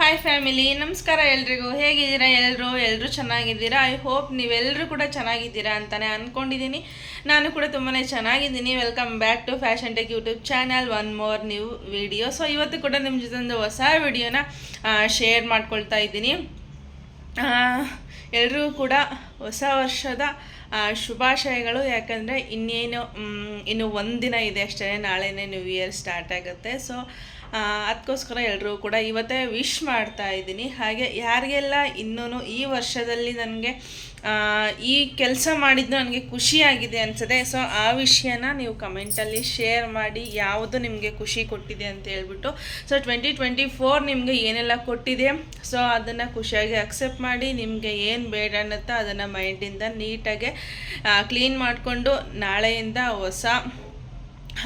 Hi family ನಮಸ್ಕಾರ ಎಲ್ರಿಗೂ. ಹೇಗಿದ್ದೀರಾ ಎಲ್ಲರೂ ಎಲ್ಲರೂ ಚೆನ್ನಾಗಿದ್ದೀರಾ? ಐ ಹೋಪ್ ನೀವೆಲ್ಲರೂ ಕೂಡ ಚೆನ್ನಾಗಿದ್ದೀರಾ ಅಂತಲೇ ಅಂದ್ಕೊಂಡಿದ್ದೀನಿ ನಾನು ಕೂಡ ತುಂಬಾ ಚೆನ್ನಾಗಿದ್ದೀನಿ. Welcome back to fashion tech YouTube channel one more new video so ಇವತ್ತು ಕೂಡ ನಿಮ್ಮ ಜೊತೆ ಒಂದು ಹೊಸ ವಿಡಿಯೋನ ಶೇರ್ ಮಾಡ್ಕೊಳ್ತಾ ಇದ್ದೀನಿ. ಎಲ್ಲರೂ ಕೂಡ ಹೊಸ ವರ್ಷದ ಶುಭಾಶಯಗಳು. ಯಾಕಂದರೆ ಇನ್ನೇನು ಇನ್ನು ಒಂದು ದಿನ ಇದೆ ಅಷ್ಟೇ. ನಾಳೆನೇ ನ್ಯೂ ಇಯರ್ ಸ್ಟಾರ್ಟ್ ಆಗುತ್ತೆ. ಸೊ ಅದಕ್ಕೋಸ್ಕರ ಎಲ್ಲರೂ ಕೂಡ ಇವತ್ತೇ ವಿಶ್ ಮಾಡ್ತಾ ಇದ್ದೀನಿ. ಹಾಗೆ ಯಾರಿಗೆಲ್ಲ ಇನ್ನೂ ಈ ವರ್ಷದಲ್ಲಿ ನನಗೆ ಈ ಕೆಲಸ ಮಾಡಿದ್ದು ನನಗೆ ಖುಷಿಯಾಗಿದೆ ಅನಿಸುತ್ತೆ. ಸೊ ಆ ವಿಷಯನ ನೀವು ಕಮೆಂಟಲ್ಲಿ ಶೇರ್ ಮಾಡಿ ಯಾವುದು ನಿಮಗೆ ಖುಷಿ ಕೊಟ್ಟಿದೆ ಅಂತ ಹೇಳ್ಬಿಟ್ಟು. ಸೊ ಟ್ವೆಂಟಿ ಟ್ವೆಂಟಿ ಫೋರ್ ನಿಮಗೆ ಏನೆಲ್ಲ ಕೊಟ್ಟಿದೆ? ಸೊ ಅದನ್ನು ಖುಷಿಯಾಗಿ ಅಕ್ಸೆಪ್ಟ್ ಮಾಡಿ, ನಿಮಗೆ ಏನು ಬೇಡ ಅನ್ನತ್ತೋ ಅದನ್ನು ಮೈಂಡಿಂದ ನೀಟಾಗಿ ಕ್ಲೀನ್ ಮಾಡಿಕೊಂಡು ನಾಳೆಯಿಂದ ಹೊಸ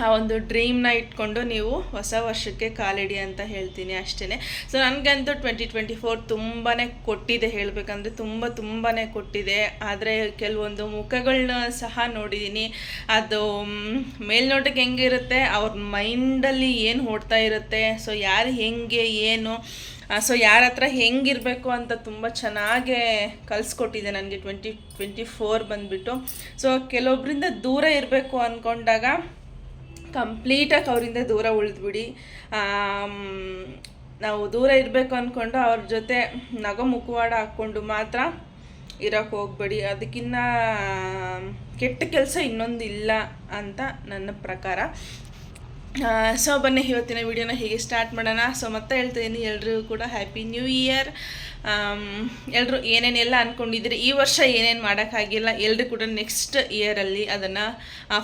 ಆ ಒಂದು ಡ್ರೀಮ್ನ ಇಟ್ಕೊಂಡು ನೀವು ಹೊಸ ವರ್ಷಕ್ಕೆ ಕಾಲಿಡಿ ಅಂತ ಹೇಳ್ತೀನಿ ಅಷ್ಟೇ ಸೊ ನನಗಂತೂ ಟ್ವೆಂಟಿ ಟ್ವೆಂಟಿ ಫೋರ್ ತುಂಬಾ ಕೊಟ್ಟಿದೆ ಹೇಳಬೇಕಂದ್ರೆ ತುಂಬ ತುಂಬಾ ಕೊಟ್ಟಿದೆ. ಆದರೆ ಕೆಲವೊಂದು ಮುಖಗಳನ್ನ ಸಹ ನೋಡಿದ್ದೀನಿ ಅದು ಮೇಲ್ನೋಟಕ್ಕೆ ಹೆಂಗಿರುತ್ತೆ, ಅವ್ರ ಮೈಂಡಲ್ಲಿ ಏನು ಓಡ್ತಾ ಇರುತ್ತೆ ಸೊ ಯಾರು ಹೆಂಗೆ, ಏನು ಸೊ ಯಾರ ಹತ್ರ ಹೆಂಗಿರಬೇಕು ಅಂತ ತುಂಬ ಚೆನ್ನಾಗೇ ಕಲಿಸ್ಕೊಟ್ಟಿದೆ ನನಗೆ ಟ್ವೆಂಟಿ ಟ್ವೆಂಟಿ ಫೋರ್ ಬಂದುಬಿಟ್ಟು. ಸೊ ಕೆಲವೊಬ್ಬರಿಂದ ದೂರ ಇರಬೇಕು ಅಂದ್ಕೊಂಡಾಗ ಕಂಪ್ಲೀಟಾಗಿ ಅವರಿಂದ ದೂರ ಉಳಿದ್ಬಿಡಿ. ನಾವು ದೂರ ಇರಬೇಕು ಅಂದ್ಕೊಂಡು ಅವ್ರ ಜೊತೆ ನಗು ಮುಖವಾಡ ಹಾಕ್ಕೊಂಡು ಮಾತ್ರ ಇರೋಕ್ಕೆ ಹೋಗ್ಬೇಡಿ. ಅದಕ್ಕಿಂತ ಕೆಟ್ಟ ಕೆಲಸ ಇನ್ನೊಂದು ಇಲ್ಲ ಅಂತ ನನ್ನ ಪ್ರಕಾರ. ಸೊ ಬನ್ನಿ, ಇವತ್ತಿನ ವಿಡಿಯೋನ ಹೀಗೆ ಸ್ಟಾರ್ಟ್ ಮಾಡೋಣ. ಸೊ ಮತ್ತೆ ಹೇಳ್ತಿದ್ದೀನಿ ಎಲ್ರಿಗೂ ಕೂಡ ಹ್ಯಾಪಿ ನ್ಯೂ ಇಯರ್ ಎಲ್ಲರೂ ಏನೇನೆಲ್ಲ ಅಂದ್ಕೊಂಡಿದ್ದೀರಿ ಈ ವರ್ಷ ಏನೇನು ಮಾಡೋಕ್ಕಾಗಿಲ್ಲ ಎಲ್ಲರೂ ಕೂಡ ನೆಕ್ಸ್ಟ್ ಇಯರಲ್ಲಿ ಅದನ್ನು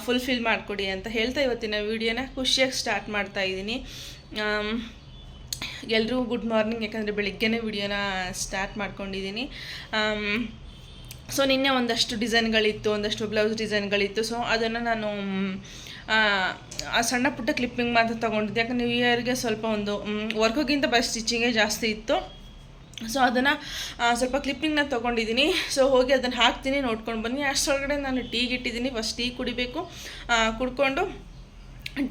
ಫುಲ್ಫಿಲ್ ಮಾಡಿಕೊಡಿ ಅಂತ ಹೇಳ್ತಾ ಇವತ್ತಿನ ವಿಡಿಯೋನ ಖುಷಿಯಾಗಿ ಸ್ಟಾರ್ಟ್ ಮಾಡ್ತಾ ಇದ್ದೀನಿ. ಎಲ್ಲರೂ ಗುಡ್ ಮಾರ್ನಿಂಗ್ ಯಾಕಂದರೆ ಬೆಳಿಗ್ಗೆನೇ ವಿಡಿಯೋನ ಸ್ಟಾರ್ಟ್ ಮಾಡ್ಕೊಂಡಿದ್ದೀನಿ. ಸೊ ನಿನ್ನೆ ಒಂದಷ್ಟು ಡಿಸೈನ್ಗಳಿತ್ತು, ಒಂದಷ್ಟು ಬ್ಲೌಸ್ ಡಿಸೈನ್ಗಳಿತ್ತು. ಸೊ ಅದನ್ನು ನಾನು, ಆ ಸಣ್ಣ ಪುಟ್ಟ ಕ್ಲಿಪ್ಪಿಂಗ್ ಮಾತ್ರ ತೊಗೊಂಡಿದ್ದೆ. ಯಾಕಂದ್ರೆ ನ್ಯೂ ಇಯರ್ಗೆ ಸ್ವಲ್ಪ ಒಂದು ವರ್ಕ್ಗಿಂತ ಬಸ್ ಸ್ಟಿಚಿಂಗೇ ಜಾಸ್ತಿ ಇತ್ತು. ಸೊ ಅದನ್ನು ಸ್ವಲ್ಪ ಕ್ಲಿಪ್ಪಿಂಗ್ನ ತೊಗೊಂಡಿದ್ದೀನಿ ಸೊ ಹೋಗಿ ಅದನ್ನು ಹಾಕ್ತೀನಿ, ನೋಡ್ಕೊಂಡು ಬನ್ನಿ. ಅಷ್ಟರೊಳಗಡೆ ನಾನು ಟೀಗೆ ಇಟ್ಟಿದ್ದೀನಿ ಫಸ್ಟ್ ಟೀ ಕುಡಿಬೇಕು. ಕುಡ್ಕೊಂಡು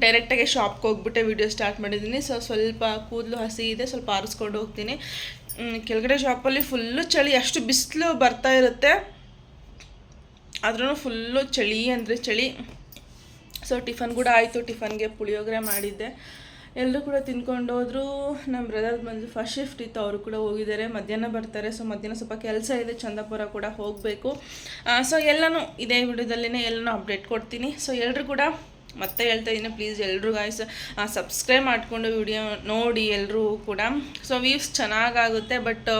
ಡೈರೆಕ್ಟಾಗಿ ಶಾಪ್ಗೆ ಹೋಗ್ಬಿಟ್ಟೆ ವಿಡಿಯೋ ಸ್ಟಾರ್ಟ್ ಮಾಡಿದ್ದೀನಿ ಸೊ ಸ್ವಲ್ಪ ಕೂದಲು ಹಸಿ ಇದೆ, ಸ್ವಲ್ಪ ಆರಿಸ್ಕೊಂಡು ಹೋಗ್ತೀನಿ. ಕೆಳಗಡೆ ಶಾಪಲ್ಲಿ ಫುಲ್ಲು ಚಳಿ. ಅಷ್ಟು ಬಿಸಿಲು ಬರ್ತಾ ಇರುತ್ತೆ. ಆದ್ರೂ ಫುಲ್ಲು ಚಳಿ ಅಂದರೆ ಚಳಿ. ಸೊ ಟಿಫನ್ ಕೂಡ ಆಯಿತು. ಟಿಫನ್ಗೆ ಪುಳಿಯೋಗರೆ ಮಾಡಿದ್ದೆ. ಎಲ್ಲರೂ ಕೂಡ ತಿನ್ಕೊಂಡು ಹೋದ್ರು. ನಮ್ಮ ಬ್ರದರ್ ಬಂದು ಫಸ್ಟ್ ಶಿಫ್ಟ್ ಇತ್ತು, ಅವರು ಕೂಡ ಹೋಗಿದ್ದಾರೆ. ಮಧ್ಯಾಹ್ನ ಬರ್ತಾರೆ ಸೊ ಮಧ್ಯಾಹ್ನ ಸ್ವಲ್ಪ ಕೆಲಸ ಇದೆ, ಚಂದಪುರ ಕೂಡ ಹೋಗಬೇಕು. ಸೊ ಎಲ್ಲನೂ ಇದೇ ವಿಡಿಯೋದಲ್ಲೇ ಎಲ್ಲನೂ ಅಪ್ಡೇಟ್ ಕೊಡ್ತೀನಿ. ಸೊ ಎಲ್ಲರೂ ಕೂಡ ಮತ್ತೆ ಹೇಳ್ತಾ ಇದ್ದೀನಿ ಪ್ಲೀಸ್ ಎಲ್ಲರೂ ಗಾಯ್ಸ್ ಸಬ್ಸ್ಕ್ರೈಬ್ ಮಾಡಿಕೊಂಡು ವಿಡಿಯೋ ನೋಡಿ ಎಲ್ಲರೂ ಕೂಡ. ಸೊ ವ್ಯೂಸ್ ಚೆನ್ನಾಗಾಗುತ್ತೆ ಬಟ್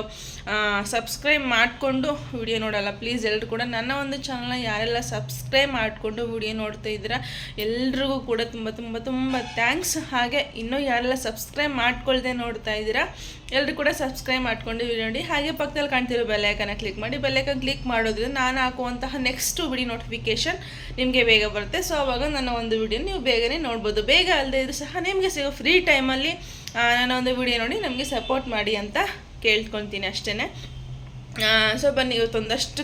ಸಬ್ಸ್ಕ್ರೈಬ್ ಮಾಡಿಕೊಂಡು ವಿಡಿಯೋ ನೋಡಲ್ಲ. ಪ್ಲೀಸ್ ಎಲ್ಲರೂ ಕೂಡ, ನನ್ನ ಒಂದು ಚಾನಲ್ನ ಯಾರೆಲ್ಲ ಸಬ್ಸ್ಕ್ರೈಬ್ ಮಾಡಿಕೊಂಡು ವಿಡಿಯೋ ನೋಡ್ತಾ ಇದ್ದೀರಾ, ಎಲ್ರಿಗೂ ಕೂಡ ತುಂಬ ತುಂಬ ತುಂಬ ಥ್ಯಾಂಕ್ಸ್ ಹಾಗೆ ಇನ್ನೂ ಯಾರೆಲ್ಲ ಸಬ್ಸ್ಕ್ರೈಬ್ ಮಾಡ್ಕೊಳ್ದೆ ನೋಡ್ತಾ ಇದ್ದೀರಾ ಎಲ್ಲರೂ ಕೂಡ ಸಬ್ಸ್ಕ್ರೈಬ್ ಮಾಡ್ಕೊಂಡು ವಿಡಿಯೋ ನೋಡಿ. ಹಾಗೆ ಪಕ್ಕದಲ್ಲಿ ಕಾಣ್ತಿರೋ ಬೆಲ್ಲೈಕನ್ನ ಕ್ಲಿಕ್ ಮಾಡಿ. ಬೆಲ್ಲೈಕನ್ ಕ್ಲಿಕ್ ಮಾಡೋದ್ರಿಂದ ನಾನು ಹಾಕುವಂತಹ ನೆಕ್ಸ್ಟ್ ವಿಡಿಯೋ ನೋಟಿಫಿಕೇಶನ್ ನಿಮಗೆ ಬೇಗ ಬರುತ್ತೆ. ಸೊ ಅವಾಗ ನನ್ನ ಒಂದು ವಿಡಿಯೋ ನೀವು ಬೇಗನೆ ನೋಡ್ಬೋದು. ಬೇಗ ಅಲ್ಲದೆ ಇದ್ರೂ ಸಹ ನಿಮಗೆ ಸಿಗೋ ಫ್ರೀ ಟೈಮಲ್ಲಿ ನನ್ನ ಒಂದು ವಿಡಿಯೋ ನೋಡಿ. ನಮಗೆ ಸಪೋರ್ಟ್ ಮಾಡಿ ಅಂತ ಕೇಳ್ಕೊತೀನಿ ಅಷ್ಟೇ ಸೊ ಬನ್ನಿ, ಇವತ್ತು ಒಂದಷ್ಟು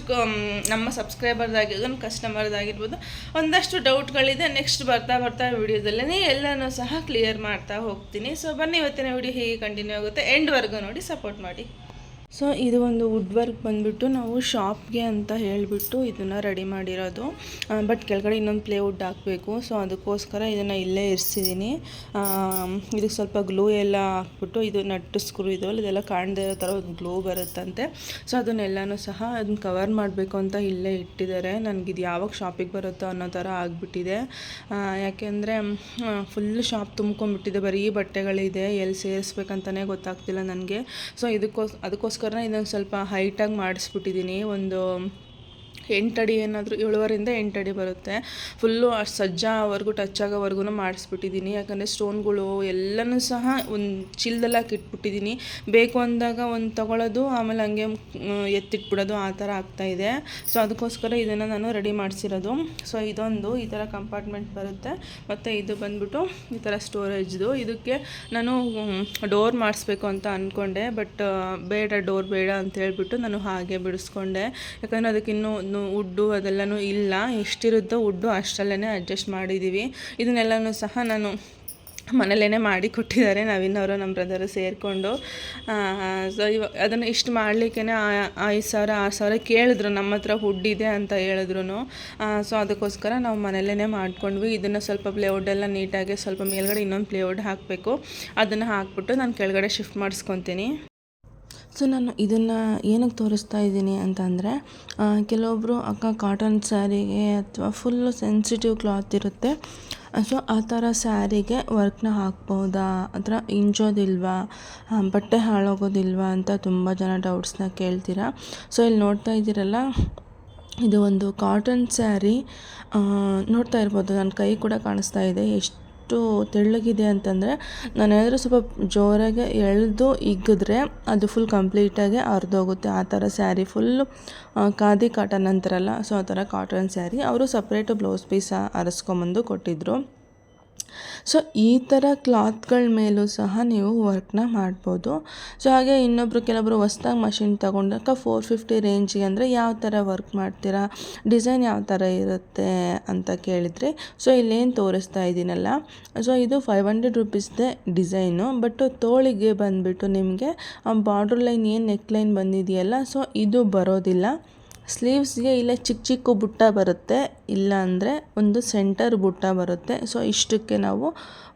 ನಮ್ಮ ಸಬ್ಸ್ಕ್ರೈಬರ್ದಾಗಿರ್ಬೋದು ಕಸ್ಟಮರ್ದಾಗಿರ್ಬೋದು ಒಂದಷ್ಟು ಡೌಟ್ಗಳಿದೆ ನೆಕ್ಸ್ಟ್ ಬರ್ತಾ ಬರ್ತಾ ವಿಡಿಯೋದಲ್ಲೇ ಎಲ್ಲನೂ ಸಹ ಕ್ಲಿಯರ್ ಮಾಡ್ತಾ ಹೋಗ್ತೀನಿ. ಸೊ ಬನ್ನಿ, ಇವತ್ತಿನ ವಿಡಿಯೋ ಹೀಗೆ ಕಂಟಿನ್ಯೂ ಆಗುತ್ತೆ ಎಂಡ್ವರೆಗೂ ನೋಡಿ ಸಪೋರ್ಟ್ ಮಾಡಿ. ಸೊ ಇದು ಒಂದು ವುಡ್ ವರ್ಕ್ ಬಂದುಬಿಟ್ಟು ನಾವು ಶಾಪ್ಗೆ ಅಂತ ಹೇಳಿಬಿಟ್ಟು ಇದನ್ನು ರೆಡಿ ಮಾಡಿರೋದು. ಬಟ್ ಕೆಳಗಡೆ ಇನ್ನೊಂದು ಪ್ಲೇ ವುಡ್ ಹಾಕಬೇಕು. ಸೊ ಅದಕ್ಕೋಸ್ಕರ ಇದನ್ನು ಇಲ್ಲೇ ಇರಿಸಿದ್ದೀನಿ ಇದಕ್ಕೆ ಸ್ವಲ್ಪ ಗ್ಲೂ ಎಲ್ಲ ಹಾಕ್ಬಿಟ್ಟು ಇದು ನಟ್ಟು ಸ್ಕ್ರೂ ಇದೆಯಲ್ಲ ಇದೆಲ್ಲ ಕಾಣದೇ ಇರೋ ಥರ ಒಂದು ಗ್ಲೋ ಬರುತ್ತಂತೆ. ಸೊ ಅದನ್ನೆಲ್ಲನೂ ಸಹ ಅದನ್ನ ಕವರ್ ಮಾಡಬೇಕು ಅಂತ ಇಲ್ಲೇ ಇಟ್ಟಿದ್ದಾರೆ. ನನಗೆ ಇದು ಯಾವಾಗ ಶಾಪಿಗೆ ಬರುತ್ತೋ ಅನ್ನೋ ಥರ ಆಗಿಬಿಟ್ಟಿದೆ. ಯಾಕೆಂದರೆ ಫುಲ್ ಶಾಪ್ ತುಂಬ್ಕೊಂಡ್ಬಿಟ್ಟಿದೆ. ಬರೀ ಬಟ್ಟೆಗಳಿದೆ. ಎಲ್ಲಿ ಸೇರಿಸ್ಬೇಕಂತಲೇ ಗೊತ್ತಾಗ್ತಿಲ್ಲ ನನಗೆ. ಸೊ ಇದಕ್ಕೋಸ್, ಅದಕ್ಕೋಸ್ಕರ ಇದನ್ನು ಸ್ವಲ್ಪ ಹೈಟಾಗಿ ಮಾಡಿಸ್ಬಿಟ್ಟಿದ್ದೀನಿ ಒಂದು ಎಂಟಡಿ ಏನಾದರೂ ಏಳುವರಿಂದ ಎಂಟಡಿ ಬರುತ್ತೆ. ಫುಲ್ಲು ಸಜ್ಜಾವರೆಗೂ ಟಚ್ ಆಗೋವರೆಗೂ ಮಾಡಿಸ್ಬಿಟ್ಟಿದ್ದೀನಿ. ಯಾಕಂದರೆ ಸ್ಟೋನ್ಗಳು ಎಲ್ಲನೂ ಸಹ ಒಂದು ಚೀಲದಲ್ಲಿ ಹಾಕಿ ಇಟ್ಬಿಟ್ಟಿದ್ದೀನಿ. ಬೇಕು ಅಂದಾಗ ಒಂದು ತಗೊಳ್ಳೋದು ಆಮೇಲೆ ಹಂಗೆ ಎತ್ತಿಟ್ಬಿಡೋದು ಆ ಥರ ಆಗ್ತಾಯಿದೆ ಸೊ ಅದಕ್ಕೋಸ್ಕರ ಇದನ್ನು ನಾನು ರೆಡಿ ಮಾಡಿಸಿರೋದು. ಸೊ ಇದೊಂದು, ಈ ಥರ ಕಂಪಾರ್ಟ್ಮೆಂಟ್ ಬರುತ್ತೆ. ಮತ್ತು ಇದು ಬಂದ್ಬಿಟ್ಟು ಈ ಥರ ಸ್ಟೋರೇಜ್ದು ಇದಕ್ಕೆ ನಾನು ಡೋರ್ ಮಾಡಿಸ್ಬೇಕು ಅಂತ ಅಂದ್ಕೊಂಡೆ ಬಟ್ ಬೇಡ ಡೋರ್ ಬೇಡ ಅಂತ ಹೇಳ್ಬಿಟ್ಟು ನಾನು ಹಾಗೆ ಬಿಡಿಸ್ಕೊಂಡೆ. ಯಾಕಂದರೆ ಅದಕ್ಕೆ ಇನ್ನೂ ಉಡ್ಡು ಅದೆಲ್ಲನೂ ಇಲ್ಲ. ಎಷ್ಟಿರುತ್ತೋ ಉಡ್ಡು ಅಷ್ಟರಲ್ಲೇ ಅಡ್ಜಸ್ಟ್ ಮಾಡಿದ್ದೀವಿ ಇದನ್ನೆಲ್ಲನೂ ಸಹ ನಾನು ಮನೇಲೇ ಮಾಡಿ ಕೊಟ್ಟಿದ್ದಾರೆ. ನವೀನವರು ನಮ್ಮ ಬ್ರದರು ಸೇರಿಕೊಂಡು. ಸೊ ಇವಾಗ ಅದನ್ನು ಇಷ್ಟು ಮಾಡಲಿಕ್ಕೆ ಐದು ಸಾವಿರ, ಆರು ಸಾವಿರ ಕೇಳಿದ್ರು. ನಮ್ಮ ಹತ್ರ ಇದೆ ಅಂತ ಹೇಳಿದ್ರು ಸೊ ಅದಕ್ಕೋಸ್ಕರ ನಾವು ಮನೇಲೇ ಮಾಡ್ಕೊಂಡ್ವಿ. ಇದನ್ನು ಸ್ವಲ್ಪ ಪ್ಲೇವುಡ್ ಎಲ್ಲ ನೀಟಾಗಿ ಸ್ವಲ್ಪ ಮೇಲ್ಗಡೆ ಇನ್ನೊಂದು ಪ್ಲೇವುಡ್ ಹಾಕಬೇಕು. ಅದನ್ನು ಹಾಕ್ಬಿಟ್ಟು ನಾನು ಕೆಳಗಡೆ ಶಿಫ್ಟ್ ಮಾಡಿಸ್ಕೊತೀನಿ. ಸೊ ನಾನು ಇದನ್ನು ಏನಕ್ಕೆ ತೋರಿಸ್ತಾ ಇದ್ದೀನಿ ಅಂತಂದರೆ ಕೆಲವೊಬ್ಬರು ಅಕ್ಕ ಕಾಟನ್ ಸ್ಯಾರಿಗೆ ಅಥವಾ ಫುಲ್ಲು ಸೆನ್ಸಿಟಿವ್ ಕ್ಲಾತ್ ಇರುತ್ತೆ. ಸೊ ಆ ಥರ ಸ್ಯಾರಿಗೆ ವರ್ಕ್ನ ಹಾಕ್ಬೋದಾ? ಅಥವಾ ಇಂಜೋದಿಲ್ವಾ? ಬಟ್ಟೆ ಹಾಳಾಗೋದಿಲ್ವಾ ಅಂತ ತುಂಬ ಜನ ಡೌಟ್ಸ್ನ ಕೇಳ್ತೀರಾ? ಸೊ ಇಲ್ಲಿ ನೋಡ್ತಾ ಇದ್ದೀರಲ್ಲ, ಇದು ಒಂದು ಕಾಟನ್ ಸ್ಯಾರಿ ನೋಡ್ತಾ ಇರ್ಬೋದು. ನನ್ನ ಕೈ ಕೂಡ ಕಾಣಿಸ್ತಾ ಇದೆ. ಎಷ್ಟು ತೆಳ್ಳಗಿದೆ ಅಂತಂದರೆ ನಾನು ಏನಾದರೂ ಸ್ವಲ್ಪ ಜೋರಾಗಿ ಎಳೆದು ಇಗ್ಗಿದ್ರೆ ಅದು ಫುಲ್ ಕಂಪ್ಲೀಟಾಗಿ ಹರಿದೋಗುತ್ತೆ. ಆ ಥರ ಸ್ಯಾರಿ ಫುಲ್ಲು ಖಾದಿ ಕಾಟನ್ ಅಂತಾರಲ್ಲ ಸೊ ಆ ಥರ ಕಾಟನ್ ಸ್ಯಾರಿ. ಅವರು ಸಪ್ರೇಟು ಬ್ಲೌಸ್ ಪೀಸ ಅರಸ್ಕೊಂಬಂದು ಕೊಟ್ಟಿದ್ದರು ಸೊ ಈ ಥರ ಕ್ಲಾತ್ಗಳ ಮೇಲೂ ಸಹ ನೀವು ವರ್ಕ್ನ ಮಾಡ್ಬೋದು. ಸೊ ಹಾಗೆ ಇನ್ನೊಬ್ಬರು ಕೆಲವೊಬ್ಬರು ಹೊಸ್ದಾಗಿ ಮಷಿನ್ ತೊಗೊಂಡಾಗ ಫೋರ್ ಫಿಫ್ಟಿ ರೇಂಜಿಗೆ ಅಂದರೆ ಯಾವ ಥರ ವರ್ಕ್ ಮಾಡ್ತೀರಾ ಡಿಸೈನ್ ಯಾವ ಥರ ಇರುತ್ತೆ ಅಂತ ಕೇಳಿದ್ರಿ ಸೊ ಇಲ್ಲೇನು ತೋರಿಸ್ತಾ ಇದ್ದೀನಲ್ಲ. ಸೊ ಇದು ಫೈವ್ ಹಂಡ್ರೆಡ್ ರುಪೀಸ್ದೇ ಡಿಸೈನು ಬಟ್ ತೋಳಿಗೆ ಬಂದುಬಿಟ್ಟು ನಿಮಗೆ ಬಾರ್ಡ್ರ್ ಲೈನ್ ಏನು ನೆಕ್ ಲೈನ್ ಬಂದಿದೆಯಲ್ಲ ಸೊ ಇದು ಬರೋದಿಲ್ಲ. ಸ್ಲೀವ್ಸ್ಗೆ ಇಲ್ಲೇ ಚಿಕ್ಕ ಚಿಕ್ಕ ಬುಟ್ಟ ಬರುತ್ತೆ, ಇಲ್ಲಾಂದರೆ ಒಂದು ಸೆಂಟರ್ ಬುಟ್ಟ ಬರುತ್ತೆ. ಸೊ ಇಷ್ಟಕ್ಕೆ ನಾವು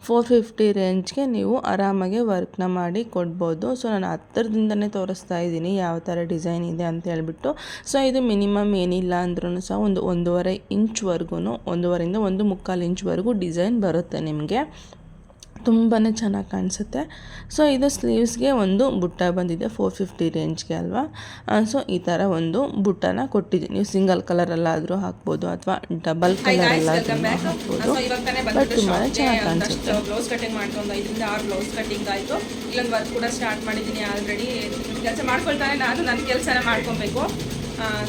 ಫೋರ್ ಫಿಫ್ಟಿ ರೇಂಜ್ಗೆ ನೀವು ಆರಾಮಾಗಿ ವರ್ಕ್ನ ಮಾಡಿ ಕೊಡ್ಬೋದು. ಸೊ ನಾನು ಹತ್ತಿರದಿಂದನೇ ತೋರಿಸ್ತಾ ಇದ್ದೀನಿ ಯಾವ ಥರ ಡಿಸೈನ್ ಇದೆ ಅಂತ ಹೇಳ್ಬಿಟ್ಟು. ಸೊ ಇದು ಮಿನಿಮಮ್ ಏನಿಲ್ಲ ಅಂದ್ರೂ ಸಹ ಒಂದು ಒಂದೂವರೆ ಇಂಚ್ವರೆಗೂ ಒಂದೂವರೆಯಿಂದ ಒಂದು ಮುಕ್ಕಾಲು ಇಂಚ್ವರೆಗೂ ಡಿಸೈನ್ ಬರುತ್ತೆ ನಿಮಗೆ. ತುಂಬಾ ಚೆನ್ನಾಗಿ ಕಾಣಿಸುತ್ತೆ. ಸೊ ಇದು ಸ್ಲೀವ್ಸ್ಗೆ ಒಂದು ಬುಟ್ಟ ಬಂದಿದೆ ಫೋರ್ ಫಿಫ್ಟಿ ರೇಂಜ್ಗೆ ಅಲ್ವಾ? ಸೊ ಈ ಥರ ಒಂದು ಬುಟ್ಟನ ಕೊಟ್ಟಿದ್ದೀನಿ. ನೀವು ಸಿಂಗಲ್ ಕಲರಲ್ಲಾದರೂ ಹಾಕ್ಬೋದು ಅಥವಾ ಡಬಲ್ ಕಲರಲ್ಲಾದರೂ ಹಾಕ್ಬೋದು. ಬಟ್ ತುಂಬಾ ಚೆನ್ನಾಗಿ ಕಾಣಿಸುತ್ತೆ. ಬ್ಲೌಸ್ ಕಟಿಂಗ್ ಮಾಡ್ಕೊಂಡು ಐದರಿಂದ ಆರು ಬ್ಲೌಸ್ ಕಟಿಂಗ್ ಆಯಿತು. ಇಲ್ಲೊಂದು ವರ್ಕ್ ಕೂಡ ಸ್ಟಾರ್ಟ್ ಮಾಡಿದ್ದೀನಿ ಆಲ್ರೆಡಿ ಕೆಲಸ ಮಾಡ್ಕೊಳ್ತಾನೆ ನಾನು ನನ್ನ ಕೆಲಸನ ಮಾಡ್ಕೊಬೇಕು.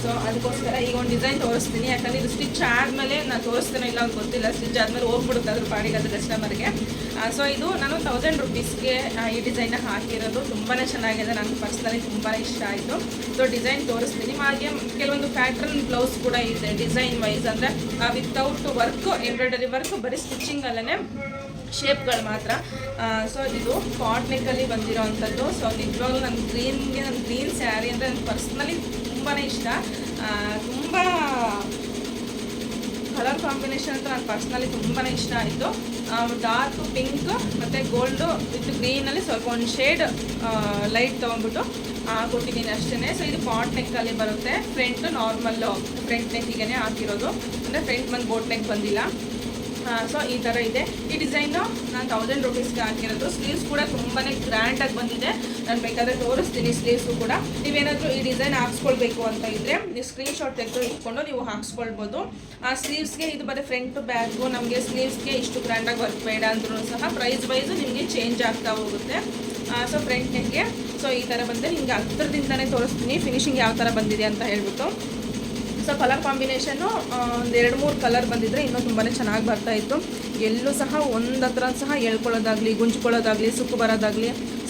ಸೊ ಅದಕ್ಕೋಸ್ಕರ ಈಗ ಒಂದು ಡಿಸೈನ್ ತೋರಿಸ್ತೀನಿ. ಯಾಕಂದ್ರೆ ಇದು ಸ್ಟಿಚ್ ಆದಮೇಲೆ ನಾನು ತೋರಿಸ್ತೇನೆ ಇಲ್ಲ ಅಂತ ಗೊತ್ತಿಲ್ಲ. ಸ್ಟಿಚ್ ಆದಮೇಲೆ ಹೋಗ್ಬಿಡುತ್ತೆ ಅದ್ರ ಪಾಡಿಗೆ ಅದು ಕಸ್ಟಮರ್ಗೆ ಸೊ ಇದು ನಾನು ತೌಸಂಡ್ ರುಪೀಸ್ಗೆ ಈ ಡಿಸೈನ್ನ ಹಾಕಿರೋದು. ತುಂಬಾ ಚೆನ್ನಾಗಿದೆ. ನನಗೆ ಪರ್ಸ್ನಲಿ ತುಂಬಾ ಇಷ್ಟ ಆಯಿತು. ಸೊ ಡಿಸೈನ್ ತೋರಿಸ್ತೀನಿ. ಹಾಗೆ ಕೆಲವೊಂದು ಪ್ಯಾಟ್ರನ್ ಬ್ಲೌಸ್ ಕೂಡ ಇದೆ ಡಿಸೈನ್ ವೈಸ್ ಅಂದರೆ ವಿತೌಟ್ ವರ್ಕ್ ಎಂಬ್ರಾಯ್ಡರಿ ವರ್ಕ್ ಬರೀ ಸ್ಟಿಚಿಂಗಲ್ಲೇ ಶೇಪ್ಗಳು ಮಾತ್ರ. ಸೊ ಇದು ಪಾಟ್ ನೆಕ್ಕಲ್ಲಿ ಬಂದಿರೋ ಅಂಥದ್ದು. ಸೊ ನಿಜವಾಗ್ಲೂ ನನ್ನ ಗ್ರೀನ್ಗೆ ನನ್ನ ಗ್ರೀನ್ ಸ್ಯಾರಿ ಅಂದರೆ ನನ್ನ ಪರ್ಸ್ನಲಿ ತುಂಬಾ ಇಷ್ಟ. ತುಂಬ ಕಲರ್ ಕಾಂಬಿನೇಷನ್ ಅಂತ ನನ್ನ ಪರ್ಸ್ನಲಿ ತುಂಬಾ ಇಷ್ಟ ಆಯಿತು. ಡಾರ್ಕ್ ಪಿಂಕ್ ಮತ್ತು ಗೋಲ್ಡು ವಿತ್ ಗ್ರೀನಲ್ಲಿ ಸ್ವಲ್ಪ ಒಂದು ಶೇಡ್ ಲೈಟ್ ತೊಗೊಂಡ್ಬಿಟ್ಟು ಕೊಟ್ಟಿದ್ದೀನಿ ಅಷ್ಟೇ ಸೊ ಇದು ಪಾಟ್ ನೆಕ್ಕಲ್ಲಿ ಬರುತ್ತೆ. ಫ್ರಂಟ್ ನಾರ್ಮಲ್ಲು ಫ್ರಂಟ್ ನೆಕ್ಕಿಗೆ ಹಾಕಿರೋದು. ಅಂದರೆ ಫ್ರಂಟ್ ಬಂದು ಬೋಟ್ ನೆಕ್ ಬಂದಿಲ್ಲ. ಸೊ ಈ ಥರ ಇದೆ. ಈ ಡಿಸೈನು ನಾನು ತೌಸಂಡ್ ರುಪೀಸ್ಗೆ ಹಾಕಿರೋದು. ಸ್ಲೀವ್ಸ್ ಕೂಡ ತುಂಬಾ ಗ್ರ್ಯಾಂಡಾಗಿ ಬಂದಿದೆ. ನಾನು ಬೇಕಾದರೆ ತೋರಿಸ್ತೀನಿ ಸ್ಲೀವ್ಸು ಕೂಡ. ನೀವೇನಾದರೂ ಈ ಡಿಸೈನ್ ಹಾಕ್ಸ್ಕೊಳ್ಬೇಕು ಅಂತ ಇದ್ದರೆ ನೀವು ಸ್ಕ್ರೀನ್ ಶಾಟ್ ತೆಗೆದು ಇಟ್ಕೊಂಡು ನೀವು ಹಾಕ್ಸ್ಕೊಳ್ಬೋದು. ಆ ಸ್ಲೀವ್ಸ್ಗೆ ಇದು ಬರೀ ಫ್ರಂಟ್ ಬ್ಯಾಗು ನಮಗೆ ಸ್ಲೀವ್ಸ್ಗೆ ಇಷ್ಟು ಗ್ರ್ಯಾಂಡಾಗಿ ವರ್ಕ್ ಬೇಡ ಅಂದ್ರೂ ಸಹ ಪ್ರೈಸ್ ವೈಸು ನಿಮಗೆ ಚೇಂಜ್ ಆಗ್ತಾ ಹೋಗುತ್ತೆ. ಸೊ ಫ್ರಂಟ್ ನೆಕ್ಗೆ ಸೊ ಈ ಥರ ಬಂದರೆ ನಿಮಗೆ ಹತ್ರದಿಂದನೇ ತೋರಿಸ್ತೀನಿ ಫಿನಿಶಿಂಗ್ ಯಾವ ಥರ ಬಂದಿದೆ ಅಂತ ಹೇಳ್ಬಿಟ್ಟು. ಸೊ ಕಲರ್ ಕಾಂಬಿನೇಷನ್ನು ಒಂದು ಎರಡು ಮೂರು ಕಲರ್ ಬಂದಿದ್ರೆ ಇನ್ನೂ ತುಂಬಾ ಚೆನ್ನಾಗಿ ಬರ್ತಾಯಿತ್ತು ಎಲ್ಲೂ ಸಹ ಒಂದು ಸಹ ಎಳ್ಕೊಳ್ಳೋದಾಗಲಿ, ಗುಂಜ್ಕೊಳ್ಳೋದಾಗಲಿ, ಸುಕ್ಕು ಬರೋದಾಗಲಿ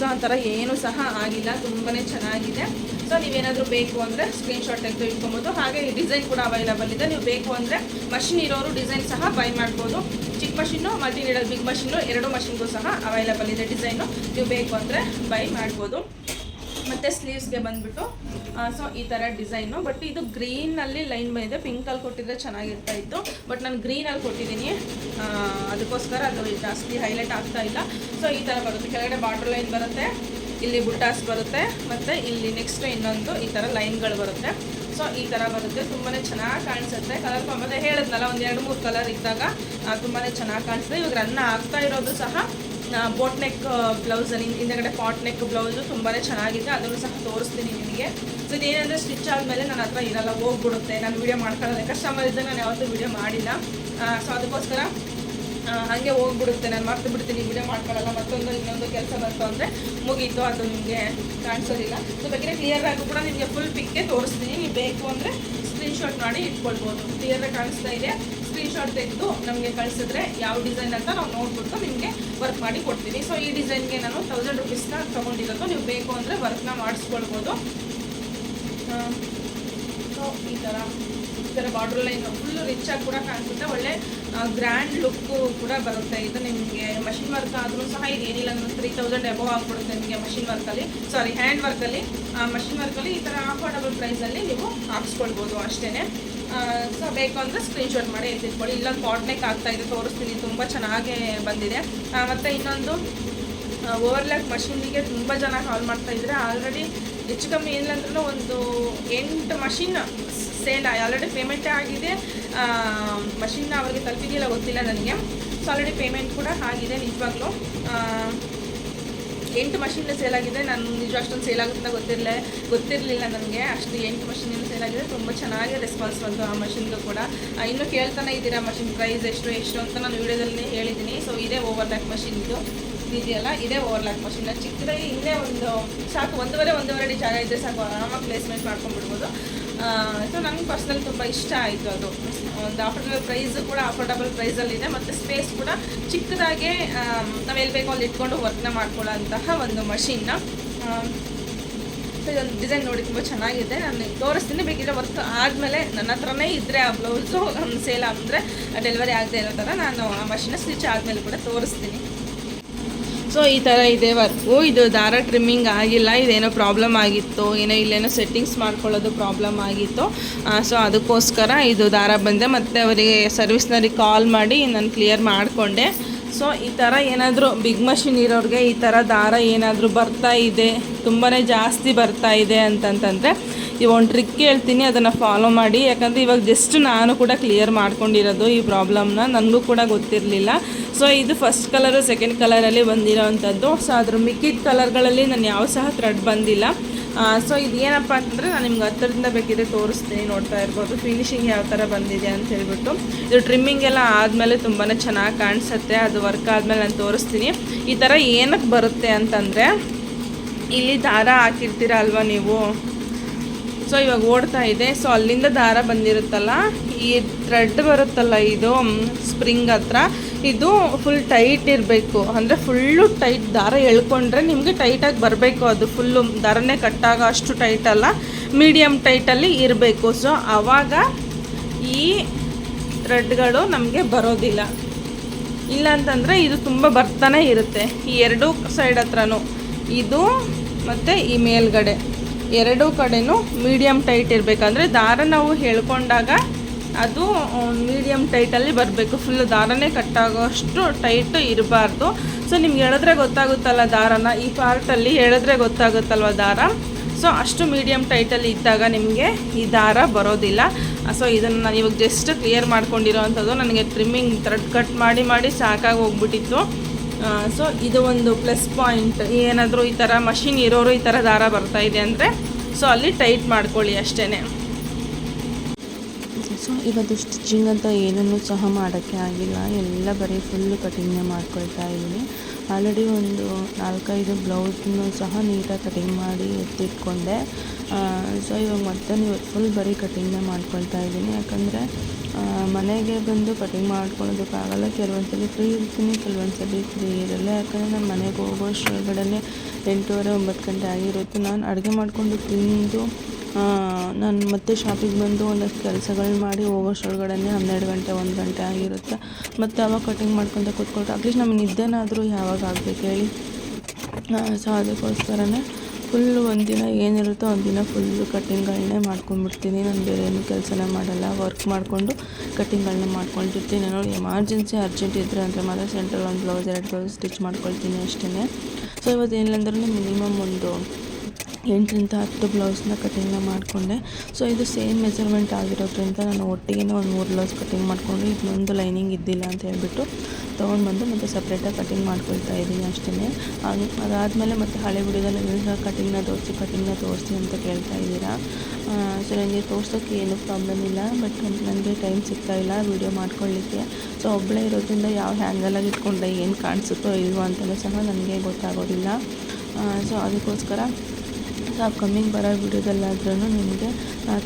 ಆ ಥರ ಏನೂ ಸಹ ಆಗಿಲ್ಲ ತುಂಬಾ ಚೆನ್ನಾಗಿದೆ. ಸೊ ನೀವೇನಾದರೂ ಬೇಕು ಅಂದರೆ ಸ್ಕ್ರೀನ್ಶಾಟ್ ತೆಗೆದು ಇಟ್ಕೊಬೋದು. ಹಾಗೆ ಈ ಡಿಸೈನ್ ಕೂಡ ಅವೈಲಬಲ್ ಇದೆ. ನೀವು ಬೇಕು ಅಂದರೆ ಮಷಿನ್ ಇರೋರು ಡಿಸೈನ್ ಸಹ ಬೈ ಮಾಡ್ಬೋದು. ಚಿಕ್ಕ machine multi needle big machine ಎರಡು ಮಷಿನ್ಗೂ ಸಹ ಅವೈಲಬಲ್ ಇದೆ ಡಿಸೈನು ನೀವು ಬೇಕು ಅಂದರೆ ಬೈ ಮಾಡ್ಬೋದು. ಮತ್ತು ಸ್ಲೀವ್ಸ್ಗೆ ಬಂದ್ಬಿಟ್ಟು ಸೊ ಈ ಥರ ಡಿಸೈನು ಬಟ್ ಇದು ಗ್ರೀನಲ್ಲಿ ಲೈನ್ ಬಂದಿದೆ ಪಿಂಕಲ್ಲಿ ಕೊಟ್ಟಿದ್ರೆ ಚೆನ್ನಾಗಿರ್ತಾ ಇತ್ತು. ಬಟ್ ನಾನು ಗ್ರೀನಲ್ಲಿ ಕೊಟ್ಟಿದ್ದೀನಿ. ಅದಕ್ಕೋಸ್ಕರ ಅದು ಜಾಸ್ತಿ ಹೈಲೈಟ್ ಆಗ್ತಾ ಇಲ್ಲ. ಸೊ ಈ ಥರ ಬರುತ್ತೆ. ಕೆಳಗಡೆ ಬಾರ್ಡರ್ ಲೈನ್ ಬರುತ್ತೆ. ಇಲ್ಲಿ ಬುಟ್ಟಾಸ್ ಬರುತ್ತೆ. ಮತ್ತು ಇಲ್ಲಿ ನೆಕ್ಸ್ಟ್ ಇನ್ನೊಂದು ಈ ಥರ ಲೈನ್ಗಳು ಬರುತ್ತೆ. ಸೊ ಈ ಥರ ಬರುತ್ತೆ. ತುಂಬಾ ಚೆನ್ನಾಗಿ ಕಾಣಿಸುತ್ತೆ. ಕಲರ್ ಮತ್ತೆ ಹೇಳಿದ್ನಲ್ಲ, ಒಂದು ಎರಡು ಮೂರು ಕಲರ್ ಇದ್ದಾಗ ತುಂಬಾ ಚೆನ್ನಾಗಿ ಕಾಣಿಸುತ್ತೆ. ಇವಾಗ ರನ್ ಆಗ್ತಾ ಇರೋದು ಸಹ ಬೋಟ್ ನೆಕ್ ಬ್ಲೌಸ್ ಹಿಂದೆಗಡೆ ಪಾಟ್ ನೆಕ್ ಬ್ಲೌಸು ತುಂಬಾ ಚೆನ್ನಾಗಿದೆ, ಅದನ್ನು ಸಹ ತೋರಿಸ್ತೀನಿ ನಿಮಗೆ ಸೊ ಇದೇನಂದರೆ ಸ್ಟಿಚ್ ಆದಮೇಲೆ ನನ್ನ ಹತ್ರ ಇರಲ್ಲ, ಹೋಗ್ಬಿಡುತ್ತೆ. ನಾನು ವೀಡಿಯೋ ಮಾಡ್ಕೊಳ್ಳೋದೆ ಕಸ್ಟಮರ್ ಇದ್ದಾಗ ನಾನು ಯಾವತ್ತೂ ವೀಡಿಯೋ ಮಾಡಿಲ್ಲ. ಸೊ ಅದಕ್ಕೋಸ್ಕರ ಹಾಗೆ ಹೋಗ್ಬಿಡುತ್ತೆ. ನಾನು ಮರ್ತು ಬಿಡ್ತೀನಿ ವಿಡಿಯೋ ಮಾಡ್ಕೊಳ್ಳಲ್ಲ. ಮತ್ತೊಂದು, ಇನ್ನೊಂದು ಕೆಲಸ ಬಂತು ಅಂದರೆ ಮುಗೀತು. ಅದು ನಿಮಗೆ ಕಾಣಿಸೋದಿಲ್ಲ. ಸೊ ಬೇಕಿದ್ರೆ ಕ್ಲಿಯರ್ ಆಗಿ ಕೂಡ ನಿಮಗೆ ಫುಲ್ ಪಿಕ್ಕೇ ತೋರಿಸ್ತೀನಿ. ನೀವು ಬೇಕು ಅಂದರೆ ಸ್ಕ್ರೀನ್ಶಾಟ್ ಮಾಡಿ ಇಟ್ಕೊಳ್ಬೋದು. ಕ್ಲಿಯರಾಗಿ ಕಾಣಿಸ್ತಾ ಇದೆ. ಸ್ಕ್ರೀನ್ಶಾಟ್ ತೆಗೆದು ನಮಗೆ ಕಳಿಸಿದ್ರೆ ಯಾವ ಡಿಸೈನ್ ಅಂತ ನಾವು ನೋಡ್ಬಿಟ್ಟು ನಿಮಗೆ ವರ್ಕ್ ಮಾಡಿ ಕೊಡ್ತೀನಿ. ಸೊ ಈ ಡಿಸೈನ್ಗೆ ನಾನು ತೌಸಂಡ್ ರುಪೀಸ್ನ ತೊಗೊಂಡಿರೋದು. ನೀವು ಬೇಕು ಅಂದರೆ ವರ್ಕ್ನ ಮಾಡಿಸ್ಕೊಳ್ಬೋದು. ಸೊ ಈ ಥರ ಈ ಥರ ಬಾರ್ಡರ್ ಲೈನ್ ಫುಲ್ ರಿಚ್ ಆಗಿ ಕೂಡ ಕಾಣಿಸುತ್ತೆ. ಒಳ್ಳೆ ಗ್ರ್ಯಾಂಡ್ ಲುಕ್ಕು ಕೂಡ ಬರುತ್ತೆ. ಇದು ನಿಮಗೆ ಮಷಿನ್ ವರ್ಕ್ ಆದರೂ ಸಹ ಇದು ಏನಿಲ್ಲ ಅಂದ್ರೆ ತ್ರೀ ತೌಸಂಡ್ ಎಬೋ ಆಗ್ಬಿಡುತ್ತೆ ನಿಮಗೆ ಮಷಿನ್ ವರ್ಕಲ್ಲಿ ಸಾರಿ ಹ್ಯಾಂಡ್ ವರ್ಕಲ್ಲಿ ಮಷಿನ್ ವರ್ಕಲ್ಲಿ ಈ ಥರ ಅಫೋರ್ಡಬಲ್ ಪ್ರೈಸಲ್ಲಿ ನೀವು ಹಾಕ್ಸ್ಕೊಳ್ಬೋದು ಅಷ್ಟೇ ಸೊ ಬೇಕು ಅಂದರೆ ಸ್ಕ್ರೀನ್ಶಾಟ್ ಮಾಡಿ ಎತ್ತಿಟ್ಕೊಳ್ಳಿ ಇಲ್ಲ ಕಾಟ್ನೆಕ್ ಆಗ್ತಾ ಇದೆ, ತೋರಿಸ್ತೀನಿ. ತುಂಬ ಚೆನ್ನಾಗೇ ಬಂದಿದೆ. ಮತ್ತು ಇನ್ನೊಂದು ಓವರ್ಲ್ಯಾಕ್ ಮಷೀನಿಗೆ ತುಂಬ ಜನ ಹಾಲ್ ಇದ್ದಾರೆ ಆಲ್ರೆಡಿ ಹೆಚ್ಚು ಕಮ್ಮಿ ಏನಿಲ್ಲ ಅಂದ್ರೂ ಒಂದು ಎಂಟು ಮಷಿನ್ ಸೇಲ್ ಆಲ್ರೆಡಿ ಪೇಮೆಂಟೇ ಆಗಿದೆ. ಮಷಿನ್ನ ಅವ್ರಿಗೆ ತಲುಪಿದೆಯಲ್ಲ ಗೊತ್ತಿಲ್ಲ ನನಗೆ. ಸೊ ಆಲ್ರೆಡಿ ಪೇಮೆಂಟ್ ಕೂಡ ಆಗಿದೆ ನಿಜವಾಗ್ಲೂ. ಎಂಟು ಮಷಿನ್ ಸೇಲ್ ಆಗಿದೆ. ನಾನು ನಿಜ ಅಷ್ಟೊಂದು ಸೇಲ್ ಆಗುತ್ತೆ ಅಂತ ಗೊತ್ತಿರಲಿಲ್ಲ ಗೊತ್ತಿರಲಿಲ್ಲ ನನಗೆ. ಅಷ್ಟು ಎಂಟು ಮಷಿನ್ ಸೇಲ್ ಆಗಿದೆ. ತುಂಬ ಚೆನ್ನಾಗಿ ರೆಸ್ಪಾನ್ಸ್ ಬಂತು ಆ ಮಷಿನ್ಗೂ ಕೂಡ. ಇನ್ನೂ ಕೇಳ್ತಾನೆ ಇದ್ದೀರಾ ಮಷಿನ್ ಪ್ರೈಸ್ ಎಷ್ಟು ಎಷ್ಟು ಅಂತ ನಾನು ವಿಡಿಯೋದಲ್ಲಿ ಹೇಳಿದ್ದೀನಿ. ಸೊ ಇದೇ ಓವರ್ ಲ್ಯಾಕ್ ಮಷಿನ್ ಇದು. ಇದೆಯಲ್ಲ, ಇದೇ ಓವರ್ಲ್ಯಾಕ್ ಮಷಿನ್ ಚಿಕ್ಕದಾಗಿ ಇನ್ನೇ ಒಂದು, ಸಾಕು, ಒಂದೂವರೆ ಒಂದೂವರೆ ಅಡಿ ಜಾಗ ಇದ್ದರೆ ಸಾಕು, ಆರಾಮಾಗಿ ಪ್ಲೇಸ್ಮೆಂಟ್ ಮಾಡ್ಕೊಂಡ್ಬಿಡ್ಬೋದು. ಸೊ ನನಗೆ ಪರ್ಸ್ನಲ್ ತುಂಬ ಇಷ್ಟ ಆಯಿತು ಅದು. ಒಂದು ಅಫೋರ್ಡಬಲ್ ಪ್ರೈಸ್ ಕೂಡ ಅಫೋರ್ಡಬಲ್ ಪ್ರೈಸಲ್ಲಿದೆ ಮತ್ತು ಸ್ಪೇಸ್ ಕೂಡ ಚಿಕ್ಕದಾಗೆ ನಾವು ಎಲ್ಲಿ ಬೇಕೋ ಅಲ್ಲಿ ಇಟ್ಕೊಂಡು ವರ್ಕ್ನ ಮಾಡ್ಕೊಳ್ಳೋ ಅಂತಹ ಒಂದು ಮಷಿನ್ನ ಸೊ ಇದೊಂದು ಡಿಸೈನ್ ನೋಡಿ ತುಂಬ ಚೆನ್ನಾಗಿದೆ. ನಾನು ತೋರಿಸ್ತೀನಿ, ಬೇಕಿದ್ರೆ ವರ್ಕ್ ಆದಮೇಲೆ ನನ್ನ ಹತ್ರನೇ ಇದ್ದರೆ ಆ ಬ್ಲೌಸು ಸೇಲ್ ಅಂದರೆ ಡೆಲಿವರಿ ಆಗದೆ ಇರೋ ಥರ ನಾನು ಆ ಮಷಿನ ಸ್ವಿಚ್ ಆದಮೇಲೆ ಕೂಡ ತೋರಿಸ್ತೀನಿ. ಸೊ ಈ ಥರ ಇದೆ ವರ್ಕು ಇದು ದಾರ ಟ್ರಿಮ್ಮಿಂಗ್ ಆಗಿಲ್ಲ, ಇದೇನೋ ಪ್ರಾಬ್ಲಮ್ ಆಗಿತ್ತು, ಏನೋ ಇಲ್ಲೇನೋ ಸೆಟ್ಟಿಂಗ್ಸ್ ಮಾಡ್ಕೊಳ್ಳೋದು ಪ್ರಾಬ್ಲಮ್ ಆಗಿತ್ತು. ಸೊ ಅದಕ್ಕೋಸ್ಕರ ಇದು ದಾರ ಬಂದೆ. ಮತ್ತು ಅವರಿಗೆ ಸರ್ವಿಸ್ನವ್ರಿಗೆ ಕಾಲ್ ಮಾಡಿ ನಾನು ಕ್ಲಿಯರ್ ಮಾಡಿಕೊಂಡೆ. ಸೊ ಈ ಥರ ಏನಾದರೂ ಬಿಗ್ ಮಷಿನ್ ಇರೋರಿಗೆ ಈ ಥರ ದಾರ ಏನಾದರೂ ಬರ್ತಾ ಇದೆ ತುಂಬಾ ಜಾಸ್ತಿ ಬರ್ತಾ ಇದೆ ಅಂತಂತಂದರೆ ಇವಾಗ ಒಂದು ಟ್ರಿಕ್ ಹೇಳ್ತೀನಿ ಅದನ್ನು ಫಾಲೋ ಮಾಡಿ. ಯಾಕಂದರೆ ಇವಾಗ ಜಸ್ಟ್ ನಾನು ಕೂಡ ಕ್ಲಿಯರ್ ಮಾಡ್ಕೊಂಡಿರೋದು ಈ ಪ್ರಾಬ್ಲಮ್ನ ನನಗೂ ಕೂಡ ಗೊತ್ತಿರಲಿಲ್ಲ. ಸೊ ಇದು ಫಸ್ಟ್ ಕಲರು ಸೆಕೆಂಡ್ ಕಲರಲ್ಲಿ ಬಂದಿರೋವಂಥದ್ದು. ಸೊ ಅದ್ರ ಮಿಕ್ಕಿದ ಕಲರ್ಗಳಲ್ಲಿ ನಾನು ಯಾವ ಸಹ ಥ್ರೆಡ್ ಬಂದಿಲ್ಲ. ಸೊ ಇದು ಏನಪ್ಪ ಅಂತಂದರೆ ನಾನು ನಿಮ್ಗೆ ಹತ್ತಿರದಿಂದ ಬೇಕಿದ್ರೆ ತೋರಿಸ್ತೀನಿ. ನೋಡ್ತಾ ಇರ್ಬೋದು ಫಿನಿಶಿಂಗ್ ಯಾವ ಥರ ಬಂದಿದೆ ಅಂತ ಹೇಳ್ಬಿಟ್ಟು. ಇದು ಟ್ರಿಮ್ಮಿಂಗ್ ಎಲ್ಲ ಆದಮೇಲೆ ತುಂಬಾ ಚೆನ್ನಾಗಿ ಕಾಣಿಸುತ್ತೆ. ಅದು ವರ್ಕ್ ಆದಮೇಲೆ ನಾನು ತೋರಿಸ್ತೀನಿ. ಈ ಥರ ಏನಕ್ಕೆ ಬರುತ್ತೆ ಅಂತಂದರೆ, ಇಲ್ಲಿ ದಾರ ಹಾಕಿರ್ತೀರ ಅಲ್ವಾ ನೀವು? ಸೊ ಇವಾಗ ಓಡ್ತಾ ಇದೆ. ಸೊ ಅಲ್ಲಿಂದ ದಾರ ಬಂದಿರುತ್ತಲ್ಲ? ಈ ಥ್ರೆಡ್ ಬರುತ್ತಲ್ಲ ಇದು ಸ್ಪ್ರಿಂಗ್ ಹತ್ರ. ಇದು ಫುಲ್ ಟೈಟ್ ಇರಬೇಕು. ಅಂದರೆ ಫುಲ್ಲು ಟೈಟ್ ದಾರ ಎಳ್ಕೊಂಡ್ರೆ ನಿಮಗೆ ಟೈಟಾಗಿ ಬರಬೇಕು ಅದು ಫುಲ್ಲು ದಾರನೇ ಕಟ್ಟಾಗ ಅಷ್ಟು ಟೈಟ್ ಅಲ್ಲ. ಮೀಡಿಯಮ್ ಟೈಟಲ್ಲಿ ಇರಬೇಕು. ಸೊ ಆವಾಗ ಈ ಥ್ರೆಡ್ಗಳು ನಮಗೆ ಬರೋದಿಲ್ಲ. ಇಲ್ಲ ಅಂತಂದರೆ ಇದು ತುಂಬ ಬರ್ತಾನೆ ಇರುತ್ತೆ. ಈ ಎರಡೂ ಸೈಡ್ ಹತ್ರನೂ. ಇದು ಮತ್ತು ಈ ಮೇಲ್ಗಡೆ. ಎರಡೂ ಕಡೆನೂ ಮೀಡಿಯಮ್ ಟೈಟ್ ಇರಬೇಕಂದ್ರೆ ದಾರ ನಾವು ಹೇಳ್ಕೊಂಡಾಗ ಅದು ಮೀಡಿಯಮ್ ಟೈಟಲ್ಲಿ ಬರಬೇಕು. ಫುಲ್ ದಾರನೇ ಕಟ್ಟಾಗೋಷ್ಟು ಟೈಟ್ ಇರಬಾರ್ದು. ಸೊ ನಿಮ್ಗೆ ಹೇಳಿದ್ರೆ ಗೊತ್ತಾಗುತ್ತಲ್ಲ ದಾರನ? ಈ ಪಾರ್ಟಲ್ಲಿ ಹೇಳಿದ್ರೆ ಗೊತ್ತಾಗುತ್ತಲ್ವ ದಾರ? ಸೊ ಅಷ್ಟು ಮೀಡಿಯಮ್ ಟೈಟಲ್ಲಿ ಇದ್ದಾಗ ನಿಮಗೆ ಈ ದಾರ ಬರೋದಿಲ್ಲ. ಸೊ ಇದನ್ನು ನಾನು ಇವಾಗ ಜಸ್ಟ್ ಕ್ಲಿಯರ್ ಮಾಡ್ಕೊಂಡಿರೋ ಅಂಥದ್ದು ನನಗೆ ಟ್ರಿಮ್ಮಿಂಗ್ ಥ್ರೆಡ್ ಕಟ್ ಮಾಡಿ ಮಾಡಿ ಸಾಕಾಗಿ ಹೋಗ್ಬಿಟ್ಟಿತ್ತು. ಸೊ ಇದು ಒಂದು ಪ್ಲಸ್ ಪಾಯಿಂಟ್ ಏನಾದರೂ ಈ ಥರ ಮಷಿನ್ ಇರೋರು ಈ ಥರ ದಾರ ಬರ್ತಾ ಇದೆ ಅಂದರೆ ಸೊ ಅಲ್ಲಿ ಟೈಟ್ ಮಾಡ್ಕೊಳ್ಳಿ ಅಷ್ಟೇ ಇವತ್ತು ಸ್ಟಿಚಿಂಗ್ ಅಂತ ಏನನ್ನೂ ಸಹ ಮಾಡೋಕ್ಕೆ ಆಗಿಲ್ಲ. ಎಲ್ಲ ಬರೀ ಫುಲ್ಲು ಕಟಿಂಗ್ನೇ ಮಾಡ್ಕೊಳ್ತಾ ಇದ್ದೀನಿ. ಆಲ್ರೆಡಿ ಒಂದು ನಾಲ್ಕೈದು ಬ್ಲೌಸ್ನು ಸಹ ನೀಟಾಗಿ ಕಟಿಂಗ್ ಮಾಡಿ ಎತ್ತಿಟ್ಕೊಂಡೆ. ಸೊ ಇವಾಗ ಮತ್ತೆ ನೀವು ಫುಲ್ ಬರೀ ಕಟಿಂಗ್ನೇ ಮಾಡ್ಕೊಳ್ತಾ ಇದ್ದೀನಿ. ಯಾಕಂದರೆ ಮನೆಗೆ ಬಂದು ಕಟಿಂಗ್ ಮಾಡ್ಕೊಳ್ಳೋದಕ್ಕಾಗಲ್ಲ. ಕೆಲವೊಂದ್ಸಲಿ ಫ್ರೀ ಇರ್ತೀನಿ, ಕೆಲವೊಂದ್ಸಲಿ ಫ್ರೀ ಇರಲ್ಲ. ಯಾಕಂದರೆ ನಾನು ಮನೆಗೆ ಹೋಗೋಷ್ಟೊಳಗಡೆ ಎಂಟೂವರೆ, ಒಂಬತ್ತು ಗಂಟೆ ಆಗಿರುತ್ತೆ. ನಾನು ಅಡುಗೆ ಮಾಡಿಕೊಂಡು ತಿಂದು ನಾನು ಮತ್ತೆ ಶಾಪಿಗೆ ಬಂದು ಒಂದಷ್ಟು ಕೆಲಸಗಳು ಮಾಡಿ ಹೋಗೋಷ್ಟೊಳಗಡೆ ಹನ್ನೆರಡು ಗಂಟೆ, ಒಂದು ಗಂಟೆ ಆಗಿರುತ್ತೆ. ಮತ್ತು ಅವಾಗ ಕಟಿಂಗ್ ಮಾಡ್ಕೊಂತ ಕೂತ್ಕೊಟ್ಟು ಅಟ್ಲೀಸ್ಟ್ ನಮ್ಮ ನಿದ್ದೆನಾದರೂ ಯಾವಾಗ ಆಗಬೇಕು ಹೇಳಿ? ಸೊ ಅದಕ್ಕೋಸ್ಕರನೇ ಫುಲ್ಲು ಒಂದಿನ ಏನಿರುತ್ತೋ ಒಂದಿನ ಫುಲ್ಲು ಕಟ್ಟಿಂಗ್ಗಳನ್ನೇ ಮಾಡ್ಕೊಂಡ್ಬಿಡ್ತೀನಿ. ನಾನು ಬೇರೆ ಏನು ಕೆಲಸನೇ ಮಾಡಲ್ಲ. ವರ್ಕ್ ಮಾಡಿಕೊಂಡು ಕಟ್ಟಿಂಗ್ಗಳನ್ನ ಮಾಡ್ಕೊಂಡಿರ್ತೀನಿ. ನೋಡಿ ಎಮರ್ಜೆನ್ಸಿ ಅರ್ಜೆಂಟ್ ಇದ್ದರೆ ಅಂದರೆ ಮಾತ್ರ ಸೆಂಟ್ರಲ್ ಒಂದು ಬ್ಲೌಸ್ ಎರಡು ಬ್ಲೌಸ್ ಸ್ಟಿಚ್ ಮಾಡ್ಕೊಳ್ತೀನಿ ಅಷ್ಟೇ ಸೊ ಇವತ್ತು ಏನಿಲ್ಲ ಮಿನಿಮಮ್ ಒಂದು ಎಂಟರಿಂದ ಹತ್ತು ಬ್ಲೌಸ್ನ ಕಟಿಂಗ್ನ ಮಾಡಿಕೊಂಡೆ. ಸೊ ಇದು ಸೇಮ್ ಮೆಜರ್ಮೆಂಟ್ ಆಗಿರೋದ್ರಿಂದ ನಾನು ಒಟ್ಟಿಗೆ ಒಂದು ಮೂರು ಬ್ಲೌಸ್ ಕಟಿಂಗ್ ಮಾಡಿಕೊಂಡು ಇನ್ನೊಂದು ಲೈನಿಂಗ್ ಇದ್ದಿಲ್ಲ ಅಂತ ಹೇಳ್ಬಿಟ್ಟು ತೊಗೊಂಡು ಬಂದು ಮತ್ತು ಸಪ್ರೇಟಾಗಿ ಕಟಿಂಗ್ ಮಾಡ್ಕೊಳ್ತಾ ಇದ್ದೀನಿ ಅಷ್ಟೇ ಅದಾದಮೇಲೆ ಮತ್ತು ಹಳೆ ವಿಡಿಯೋದಲ್ಲಿ ಸಹ ಕಟಿಂಗ್ನ ತೋರಿಸಿ ಕಟಿಂಗ್ನ ತೋರಿಸಿ ಅಂತ ಕೇಳ್ತಾ ಇದ್ದೀರಾ. ಸೊ ನನಗೆ ತೋರ್ಸೋಕ್ಕೆ ಏನೂ ಪ್ರಾಬ್ಲಮ್ ಇಲ್ಲ ಬಟ್ ನನಗೆ ಟೈಮ್ ಸಿಗ್ತಾ ಇಲ್ಲ ವೀಡಿಯೋ ಮಾಡ್ಕೊಳ್ಳಿಕ್ಕೆ. ಸೊ ಒಬ್ಬಳೇ ಇರೋದ್ರಿಂದ ಯಾವ ಹ್ಯಾಂಗಲಾಗಿ ಇಟ್ಕೊಂಡ್ರೆ ಏನು ಕಾಣಿಸುತ್ತೋ ಇಲ್ವೋ ಅಂತಲೂ ಸಹ ನನಗೆ ಗೊತ್ತಾಗೋದಿಲ್ಲ. ಸೊ ಅದಕ್ಕೋಸ್ಕರ ಸೊ ಅಪ್ಕಮಿಂಗ್ ಬರೋ ವೀಡಿಯೋದಲ್ಲಾದ್ರೂ ನಿಮಗೆ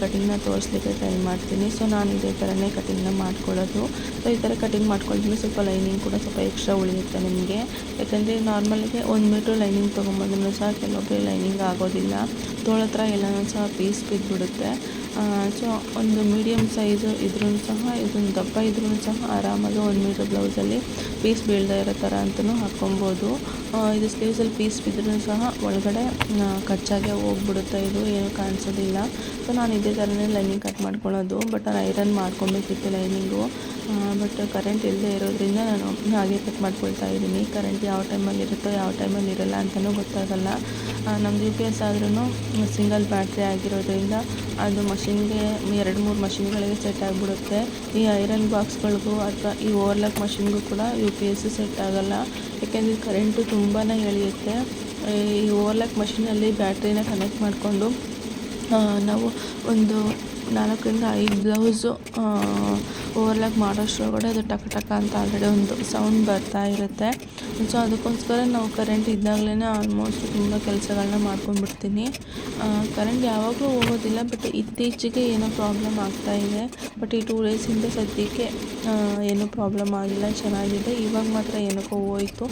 ಕಟಿಂಗ್ನ ತೋರಿಸ್ಲಿಕ್ಕೆ ಟ್ರೈ ಮಾಡ್ತೀನಿ. ಸೊ ನಾನು ಇದೇ ಥರನೇ ಕಟಿಂಗ್ನ ಮಾಡ್ಕೊಳ್ಳೋದು. ಸೊ ಈ ಥರ ಕಟಿಂಗ್ ಮಾಡ್ಕೊಳ್ತೀನಿ ಸ್ವಲ್ಪ ಲೈನಿಂಗ್ ಕೂಡ ಸ್ವಲ್ಪ ಎಕ್ಸ್ಟ್ರಾ ಉಳಿಯುತ್ತೆ ನಿಮಗೆ. ಯಾಕಂದರೆ ನಾರ್ಮಲಿಗೆ ಒಂದು ಮೀಟ್ರ್ ಲೈನಿಂಗ್ ತೊಗೊಂಬಂದ್ರೂ ಸಹ ಕೆಲವೊಬ್ಬರು ಲೈನಿಂಗ್ ಆಗೋದಿಲ್ಲ. ತೋಳ ಹತ್ರ ಎಲ್ಲನೂ ಸಹ ಪೀಸ್ ಬಿದ್ದುಬಿಡುತ್ತೆ ಸೊ, ಒಂದು ಮೀಡಿಯಮ್ ಸೈಜು ಇದ್ರೂ ಸಹ, ಇದೊಂದು ದಪ್ಪ ಇದ್ರೂ ಸಹ ಆರಾಮಾಗಿ ಒಂದು ಮೀಟರ್ ಬ್ಲೌಸಲ್ಲಿ ಪೀಸ್ ಬೀಳದೇ ಇರೋ ಥರ ಅಂತಲೂ ಹಾಕ್ಕೊಬೋದು. ಇದು ಸ್ಲೀವ್ಸಲ್ಲಿ ಪೀಸ್ ಬಿದ್ದರೂ ಸಹ ಒಳಗಡೆ ಕಚ್ಚಾಗೆ ಹೋಗ್ಬಿಡುತ್ತೆ. ಇದು ಏನು ಕಾಣಿಸೋದಿಲ್ಲ. ಸೊ, ನಾನು ಇದೇ ಥರನೇ ಲೈನಿಂಗ್ ಕಟ್ ಮಾಡ್ಕೊಳ್ಳೋದು ಬಟ್ ನಾನು ಐರನ್ ಮಾಡ್ಕೊಬೇಕಿತ್ತು ಲೈನಿಂಗು ಬಟ್ ಕರೆಂಟ್ ಇಲ್ಲದೆ ಇರೋದ್ರಿಂದ ನಾನು ಹಾಗೆ ಕಟ್ ಮಾಡ್ಕೊಳ್ತಾ ಇದ್ದೀನಿ. ಕರೆಂಟ್ ಯಾವ ಟೈಮಲ್ಲಿ ಇರುತ್ತೋ ಯಾವ ಟೈಮಲ್ಲಿ ಇರಲ್ಲ ಅಂತಲೂ ಗೊತ್ತಾಗಲ್ಲ. ನಮ್ದು ಯು ಪಿ ಎಸ್ ಆದ್ರೂ ಸಿಂಗಲ್ ಬ್ಯಾಟ್ರಿ ಆಗಿರೋದ್ರಿಂದ ಅದು ಮಷಿನ್ಗೆ ಎರಡು ಮೂರು ಮಷಿನ್ಗಳಿಗೆ ಸೆಟ್ ಆಗಿಬಿಡುತ್ತೆ. ಈ ಐರನ್ ಬಾಕ್ಸ್ಗಳಿಗೂ ಅಥವಾ ಈ ಓವರ್ಲಾಕ್ ಮಷಿನ್ಗೂ ಕೂಡ ಯು ಪಿ ಎಸ್ ಸೆಟ್ ಆಗಲ್ಲ. ಯಾಕೆಂದರೆ ಕರೆಂಟು ತುಂಬಾ ಎಳೆಯುತ್ತೆ. ಈ ಓವರ್ಲಾಕ್ ಮಷಿನಲ್ಲಿ ಬ್ಯಾಟ್ರಿನ ಕನೆಕ್ಟ್ ಮಾಡಿಕೊಂಡು ನಾವು ಒಂದು ನಾಲ್ಕರಿಂದ ಐದು ಬ್ಲೌಸು ಓವರ್ಲಾಕ್ ಮಾಡೋಷ್ಟ್ರೊಳಗಡೆ ಅದು ಟಕ ಟಕ ಅಂತ ಆಲ್ರೆಡಿ ಒಂದು ಸೌಂಡ್ ಬರ್ತಾ ಇರುತ್ತೆ. ಸೊ ಅದಕ್ಕೋಸ್ಕರ ನಾವು ಕರೆಂಟ್ ಇದ್ದಾಗಲೇ ಆಲ್ಮೋಸ್ಟ್ ತುಂಬ ಕೆಲಸಗಳನ್ನ ಮಾಡ್ಕೊಂಡ್ಬಿಡ್ತೀನಿ. ಕರೆಂಟ್ ಯಾವಾಗಲೂ ಹೋಗೋದಿಲ್ಲ ಬಟ್ ಇತ್ತೀಚೆಗೆ ಏನೋ ಪ್ರಾಬ್ಲಮ್ ಆಗ್ತಾ ಇದೆ. ಬಟ್ ಈ ಟೂ ಡೇಸಿಂದ ಸದ್ಯಕ್ಕೆ ಏನೂ ಪ್ರಾಬ್ಲಮ್ ಆಗಿಲ್ಲ, ಚೆನ್ನಾಗಿದೆ. ಇವಾಗ ಮಾತ್ರ ಏನಕ್ಕೋ ಹೋಯ್ತು.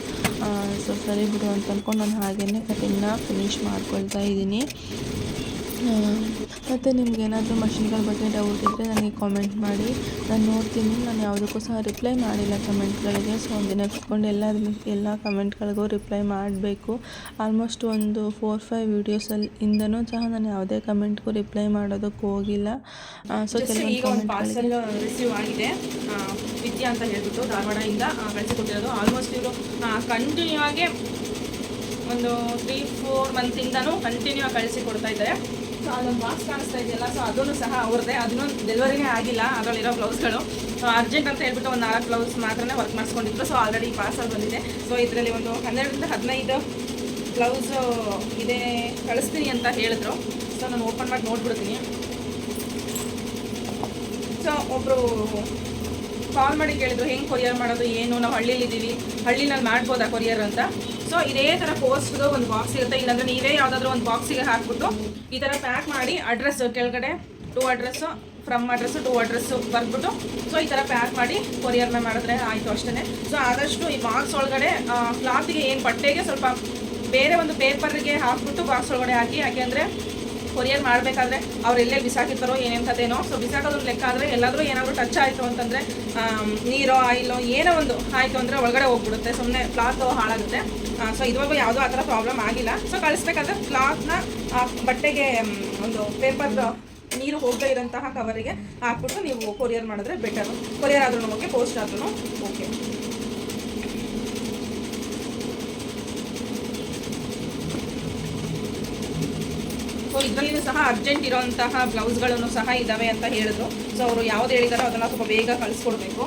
ಸೊ ಸರಿ ಬಿಡು ಅಂತ ಅಂದ್ಕೊಂಡು ನಾನು ಹಾಗೇ ಕಟಿಂಗ್ನ ಫಿನಿಶ್ ಮಾಡ್ಕೊಳ್ತಾ ಇದ್ದೀನಿ. ಮತ್ತು ನಿಮ್ಗೇನಾದರೂ ಮಷಿನ್ಗಳ ಬಗ್ಗೆ ಡೌಟ್ ಇದ್ದರೆ ನನಗೆ ಕಾಮೆಂಟ್ ಮಾಡಿ. ನಾನು ನೋಡ್ತೀನಿ ನಾನು ಯಾವುದಕ್ಕೂ ಸಹ ರಿಪ್ಲೈ ಮಾಡಿಲ್ಲ ಕಮೆಂಟ್ಗಳಿಗೆ. ಸೊ ಒಂದಿನ ಕುತ್ಕೊಂಡು ಎಲ್ಲ ಎಲ್ಲ ಕಮೆಂಟ್ಗಳಿಗೂ ರಿಪ್ಲೈ ಮಾಡಬೇಕು. ಆಲ್ಮೋಸ್ಟ್ ಒಂದು ಫೋರ್ ಫೈವ್ ವೀಡಿಯೋಸಲ್ಲಿ ಇಂದನೂ ಸಹ ನಾನು ಯಾವುದೇ ಕಮೆಂಟ್ಗೂ ರಿಪ್ಲೈ ಮಾಡೋದಕ್ಕೆ ಹೋಗಿಲ್ಲ. ಸೊ ಕೆಲವೊಂದು ಒಂದು ಕಮೆಂಟ್ಗಳಿಗೆ ಪಾರ್ಸಲ್ ರಿಸೀವ್ ಆಗಿದೆ ವಿದ್ಯಾ ಅಂತ ಹೇಳ್ಬಿಟ್ಟು ಧಾರವಾಡದಿಂದ ಕಳಿಸಿಕೊಟ್ಟಿರೋದು ಆಲ್ಮೋಸ್ಟ್ ಇವರು ಕಂಟಿನ್ಯೂ ಆಗಿ ಒಂದು ತ್ರೀ ಫೋರ್ ಮಂತಿಂದನೂ ಕಂಟಿನ್ಯೂ ಆಗಿ ಕಳಿಸಿ ಕೊಡ್ತಾ ಇದ್ದಾರೆ. ಸೊ ಅಲ್ಲೊಂದು ಬಾಕ್ಸ್ ಕಾಣಿಸ್ತಾ ಇದೆಯಲ್ಲ? ಸೊ ಅದನ್ನು ಸಹ ಅವ್ರದ್ದೇ. ಅದನ್ನೂ ಡೆಲಿವರಿನೇ ಆಗಿಲ್ಲ. ಅದರಲ್ಲಿರೋ ಬ್ಲೌಸ್ಗಳು ಸೊ ಅರ್ಜೆಂಟ್ ಅಂತ ಹೇಳ್ಬಿಟ್ಟು ಒಂದು ನಾಲ್ಕು ಬ್ಲೌಸ್ ಮಾತ್ರನೇ ವರ್ಕ್ ಮಾಡಿಸ್ಕೊಂಡಿದ್ರು. ಸೊ ಆಲ್ರೆಡಿ ಪಾರ್ಸಲ್ ಬಂದಿದೆ. ಸೊ ಇದರಲ್ಲಿ ಒಂದು ಹನ್ನೆರಡರಿಂದ ಹದಿನೈದು ಬ್ಲೌಸು ಇದೆ. ಕಳಿಸ್ತೀನಿ ಅಂತ ಹೇಳಿದ್ರು. ಸೊ ನಾನು ಓಪನ್ ಮಾಡಿ ನೋಡ್ಬಿಡ್ತೀನಿ. ಸೊ ಒಬ್ಬರು ಕಾಲ್ ಮಾಡಿ ಕೇಳಿದ್ರು, ಹೆಂಗೆ ಕೊರಿಯರ್ ಮಾಡೋದು, ಏನು? ನಾವು ಹಳ್ಳಿಲಿದ್ದೀವಿ ಹಳ್ಳಿನಲ್ಲಿ ಮಾಡ್ಬೋದಾ ಕೊರಿಯರ್ ಅಂತ? ಸೊ ಇದೇ ಥರ ಪೋಸ್ಟ್ದು ಒಂದು ಬಾಕ್ಸ್ ಇರುತ್ತೆ. ಇಲ್ಲಾಂದ್ರೆ ನೀವೇ ಯಾವುದಾದ್ರೂ ಒಂದು ಬಾಕ್ಸಿಗೆ ಹಾಕ್ಬಿಟ್ಟು ಈ ಥರ ಪ್ಯಾಕ್ ಮಾಡಿ ಅಡ್ರೆಸ್ ಕೆಳಗಡೆ to address from address to address ಬರ್ಬಿಟ್ಟು so ಈ ಥರ ಪ್ಯಾಕ್ ಮಾಡಿ ಕೊರಿಯರ್ನ ಮಾಡಿದ್ರೆ ಆಯಿತು ಅಷ್ಟೇ ಸೊ ಆದಷ್ಟು ಈ ಬಾಕ್ಸ್ ಒಳಗಡೆ ಕ್ಲಾತಿಗೆ ಏನು ಬಟ್ಟೆಗೆ ಸ್ವಲ್ಪ ಬೇರೆ ಒಂದು ಪೇಪರ್ಗೆ ಹಾಕ್ಬಿಟ್ಟು ಬಾಕ್ಸ್ ಒಳಗಡೆ ಹಾಕಿ ಯಾಕೆಂದರೆ ಕೊರಿಯರ್ ಮಾಡಬೇಕಾದ್ರೆ ಅವ್ರು ಎಲ್ಲೇ ಬಿಸಾಕಿರ್ತಾರೋ ಏನೇನು ಕಥೆನೋ. ಸೊ ಬಿಸಾಕೋದ್ರ ಲೆಕ್ಕ ಆದರೆ ಎಲ್ಲಾದರೂ ಏನಾದರೂ ಟಚ್ ಆಯಿತು ಅಂತಂದರೆ ನೀರೋ, ಆಯಿಲೋ, ಏನೋ ಒಂದು ಆಯಿತು ಅಂದರೆ ಒಳಗಡೆ ಹೋಗ್ಬಿಡುತ್ತೆ. ಸುಮ್ಮನೆ ಕ್ಲಾತು ಹಾಳಾಗುತ್ತೆ. ಸೊ ಇದುವರೆಗೂ ಯಾವುದೋ ಆ ಥರ ಪ್ರಾಬ್ಲಮ್ ಆಗಿಲ್ಲ. ಸೊ ಕಳಿಸ್ಬೇಕಾದ್ರೆ ಕ್ಲಾತ್ನ ಬಟ್ಟೆಗೆ ಒಂದು ಪೇಪರ್ ನೀರು ಹೋಗದೇ ಇರೋಂತಹ ಕವರಿಗೆ ಹಾಕ್ಬಿಟ್ಟು ನೀವು ಕೊರಿಯರ್ ಮಾಡಿದ್ರೆ ಬೆಟರು ಕೊರಿಯರ್ ಆದ್ರೂ ಓಕೆ ಪೋಸ್ಟ್ ಆದ್ರೂ ಓಕೆ ಸೊ ಇದರಲ್ಲಿಯೂ ಸಹ ಅರ್ಜೆಂಟ್ ಇರೋಂತಹ ಬ್ಲೌಸ್ಗಳನ್ನು ಸಹ ಇದ್ದಾವೆ ಅಂತ ಹೇಳಿದ್ರು. ಸೊ ಅವರು ಯಾವ್ದು ಹೇಳಿದಾರೋ ಅದನ್ನು ಸ್ವಲ್ಪ ಬೇಗ ಕಳಿಸ್ಕೊಡ್ಬೇಕು.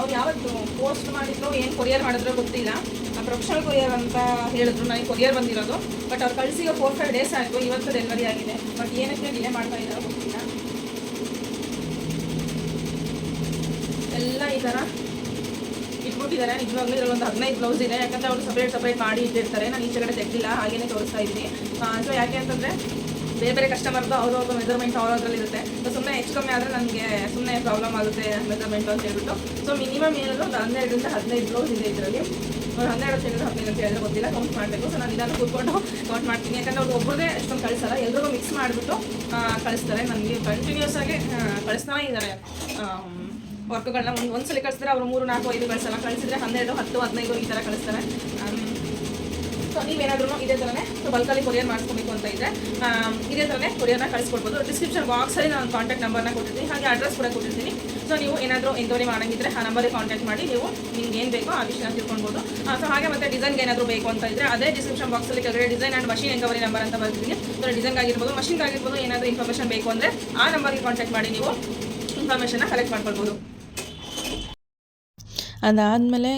ಅವ್ರು ಯಾವತ್ತು ಪೋಸ್ಟ್ ಮಾಡಿದ್ರು, ಏನು ಕೊರಿಯರ್ ಮಾಡಿದ್ರು ಗೊತ್ತಿಲ್ಲ. ಪ್ರೊಫೆಷನಲ್ ಕೊರಿಯರ್ ಅಂತ ಹೇಳಿದ್ರು. ನನಗೆ ಕೊರಿಯರ್ ಬಂದಿರೋದು. ಬಟ್ ಅವ್ರು ಕಳಿಸಿ ಫೋರ್ ಫೈವ್ ಡೇಸ್ ಆಯಿತು. ಇವತ್ತು ಡೆಲಿವರಿ ಆಗಿದೆ. ಬಟ್ ಏನಕ್ಕೆ ಡಿಲೇ ಮಾಡ್ತಾ ಇದ್ದಾರೋ ಗೊತ್ತಿಲ್ಲ. ಎಲ್ಲ ಈ ಥರ ಇಟ್ಬಿಟ್ಟಿದ್ದಾರೆ ನಿಜವಾಗ್ಲೂ ಇದ್ರಲ್ಲಿ ಒಂದು ಹದಿನೈದು ಬ್ಲೌಸ್ ಇದೆ. ಯಾಕಂದ್ರೆ ಅವರು ಸಪ್ರೇಟ್ ಸಪ್ರೇಟ್ ಮಾಡಿ ಇಟ್ಟಿರ್ತಾರೆ. ನಾನು ಈಚೆ ಕಡೆ ತೆಗ್ದಿಲ್ಲ. ಹಾಗೇನೆ ತೋರಿಸ್ತಾ ಇದ್ದೀನಿ. ಸೊ ಯಾಕೆ ಅಂತಂದರೆ ಬೇರೆ ಬೇರೆ ಕಸ್ಟಮರ್ದು ಅವ್ರವ್ರದ್ದು ಮೆಜರ್ಮೆಂಟ್ ಅವ್ರದ್ರಲ್ಲಿ ಇರುತ್ತೆ. ಸೊ ಸುಮ್ಮನೆ ಹೆಚ್ಚು ಕಮ್ಮಿ ಆದರೆ ನನಗೆ ಸುಮ್ಮನೆ ಪ್ರಾಬ್ಲಮ್ ಆಗುತ್ತೆ ಮೆಜರ್ಮೆಂಟ್ ಅಂತ ಹೇಳ್ಬಿಟ್ಟು. ಸೊ ಮಿನಿಮಮ್ ಏನಾದರೂ ಒಂದು ಹನ್ನೆರಡರಿಂದ ಹದಿನೈದು ಬ್ಲೌಸ್ ಇದೆ ಇದರಲ್ಲಿ. ಅವ್ರು ಹನ್ನೆರಡು ಹೇಳಿದ್ರೆ ಹದಿನೈದು ಅಂತ ಹೇಳಿದ್ರೆ ಗೊತ್ತಿಲ್ಲ. ಕೌಂಟ್ ಮಾಡಬೇಕು. ಸೊ ನಾನು ಇದನ್ನು ಕೂತ್ಕೊಂಡು ಕೌಂಟ್ ಮಾಡ್ತೀನಿ. ಯಾಕಂದ್ರೆ ಅವ್ರು ಒಬ್ಬರದೇ ಅಷ್ಟೊಂದು ಕಳಿಸಲ್ಲ. ಎಲ್ರಿಗೂ ಮಿಕ್ಸ್ ಮಾಡಿಬಿಟ್ಟು ಕಳಿಸ್ತಾರೆ. ನನಗೆ ಕಂಟಿನ್ಯೂಸ್ ಆಗಿ ಕಳಿಸ್ತಾ ಕಳಿಸ್ತಾನೆ ಇದ್ದಾರೆ. ವರ್ಕ್ಗಳನ್ನ ಒಂದು ಒಂದ್ಸಲ ಕಳಿಸಿದ್ರೆ ಅವರು ಮೂರು, ನಾಲ್ಕು, ಐದು ಕಳಿಸಲ್ಲ. ಕಳಿಸಿದ್ರೆ ಹನ್ನೆರಡು, ಹತ್ತು, ಹದಿನೈದು ಈ ಥರ ಕಳಿಸ್ತಾರೆ. ಸೊ ನೀವೇನಾದ್ರೂ ಇದೇ ಥರನೇ ಬಲ್ಕಲ್ಲಿ ಕೊರಿಯರ್ ಮಾಡಿಸ್ಕೋಬೇಕು ಅಂತ ಇದ್ದರೆ ಇದೇ ಥರನೇ ಕೊರಿಯರ್ನ ಕಳಿಸ್ಕೊಡ್ಬೋದು. ಡಿಸ್ಕ್ರಿಪ್ಷನ್ ಬಾಕ್ಸಲ್ಲಿ ನಾನು ಕಾಂಟ್ಯಾಕ್ಟ್ ನಂಬರ್ನ ಕೊಟ್ಟಿದ್ದೀನಿ, ಹಾಗೆ ಅಡ್ರೆಸ್ ಕೂಡ ಕೊಟ್ಟಿರ್ತೀನಿ ಸೊ ನೀವು ಏನಾದರೂ ಎಂಕ್ವೈರಿ ಮಾಡೋಂಗಿದ್ರೆ ಆ ನಂಬರಿಗೆ ಕಾಂಟ್ಯಾಕ್ಟ್ ಮಾಡಿ, ನೀವು ನಿಮ್ಗೆ ಏನು ಬೇಕೋ ಆ ವಿಷಯನ ತಿಳ್ಕೊಳ್ಬೋದು. ಸೊ ಹಾಗೆ ಮತ್ತೆ ಡಿಸೈನ್ಗೆ ಏನಾದರೂ ಬೇಕು ಅಂತ ಇದ್ದರೆ ಅದೇ ಡಿಸ್ಕ್ರಿಪ್ಷನ್ ಬಾಕ್ಸಲ್ಲಿ ಕೆಳಗಡೆ design and machine enquiry number ಅಂತ ಬರ್ತೀನಿ ಸೊ ಡಿಸೈನ್ ಆಗಿರ್ಬೋದು ಮಷಿನ್ ಆಗಿರ್ಬೋದು, ಏನಾದರೂ ಇನ್ಫಾರ್ಮೇಷನ್ ಬೇಕು ಅಂದರೆ ಆ ನಂಬರ್ಗೆ ಕಾಂಟ್ಯಾಕ್ಟ್ ಮಾಡಿ ನೀವು ಇನ್ಫಾರ್ಮೇಷನ್ನ ಕಲೆಕ್ಟ್ ಮಾಡ್ಕೊಳ್ಬೋದು. ಅದಾದಮೇಲೆ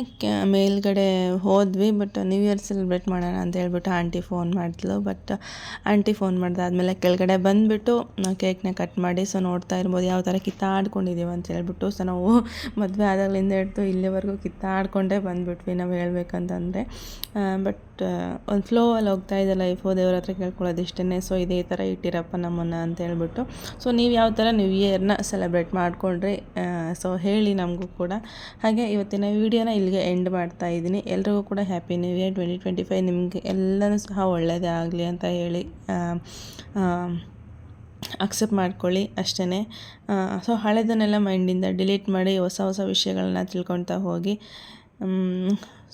ಮೇಲ್ಗಡೆ ಹೋದ್ವಿ ಬಟ್ ನ್ಯೂ ಇಯರ್ ಸೆಲೆಬ್ರೇಟ್ ಮಾಡೋಣ ಅಂತ ಹೇಳ್ಬಿಟ್ಟು ಆಂಟಿ ಫೋನ್ ಮಾಡಿದ್ಲು ಬಟ್ ಆಂಟಿ ಫೋನ್ ಮಾಡಿದಾದ್ಮೇಲೆ ಕೆಳಗಡೆ ಬಂದುಬಿಟ್ಟು ಕೇಕ್ನ ಕಟ್ ಮಾಡಿ ಸೊ ನೋಡ್ತಾ ಇರ್ಬೋದು ಯಾವ ಥರ ಕಿತ್ತಾಡ್ಕೊಂಡಿದ್ದೀವಿ ಅಂತ ಹೇಳ್ಬಿಟ್ಟು ಸೊ ನಾವು ಮದುವೆ ಆದಾಗಲಿಂದ ಹಿಡ್ದು ಇಲ್ಲಿವರೆಗೂ ಕಿತ್ತಾಡ್ಕೊಂಡೇ ಬಂದುಬಿಟ್ವಿ ನಾವು ಹೇಳ್ಬೇಕಂತಂದರೆ. ಬಟ್ ಒಂದು ಫ್ಲೋ ಅಲ್ಲಿ ಹೋಗ್ತಾ ಇದೆ ಲೈಫು ದೇವ್ರ ಹತ್ರ ಕೇಳ್ಕೊಳ್ಳೋದು ಇಷ್ಟೇ ಸೊ ಇದೇ ಥರ ಇಟ್ಟಿರಪ್ಪ ನಮ್ಮನ್ನು ಅಂತ ಹೇಳ್ಬಿಟ್ಟು ಸೊ ನೀವು ಯಾವ ಥರ ನ್ಯೂ ಇಯರ್ನ ಸೆಲೆಬ್ರೇಟ್ ಮಾಡಿಕೊಂಡ್ರಿ ಸೊ ಹೇಳಿ ನಮಗೂ ಕೂಡ. ಹಾಗೆ ಇವತ್ತಿನ ವಿಡಿಯೋನ ಇಲ್ಲಿಗೆ ಎಂಡ್ ಮಾಡ್ತಾ ಇದ್ದೀನಿ. ಎಲ್ರಿಗೂ ಕೂಡ happy new year twenty twenty five ನಿಮಗೆ ಎಲ್ಲನೂ ಸಹ ಒಳ್ಳೆಯದೇ ಆಗಲಿ ಅಂತ ಹೇಳಿ ಅಕ್ಸೆಪ್ಟ್ ಮಾಡ್ಕೊಳ್ಳಿ ಅಷ್ಟೇ ಸೊ ಹಳೆದನ್ನೆಲ್ಲ ಮೈಂಡಿಂದ ಡಿಲೀಟ್ ಮಾಡಿ ಹೊಸ ಹೊಸ ವಿಷಯಗಳನ್ನ ತಿಳ್ಕೊತಾ ಹೋಗಿ.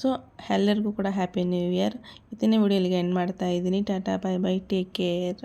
ಸೊ ಎಲ್ಲರಿಗೂ ಕೂಡ ಹ್ಯಾಪಿ ನ್ಯೂ ಇಯರ್ ಇವತ್ತಿನ ವಿಡಿಯೋ ಇಲ್ಲಿಗೆ ಎಂಡ್ ಮಾಡ್ತಾ ಇದ್ದೀನಿ. Tata bye bye take care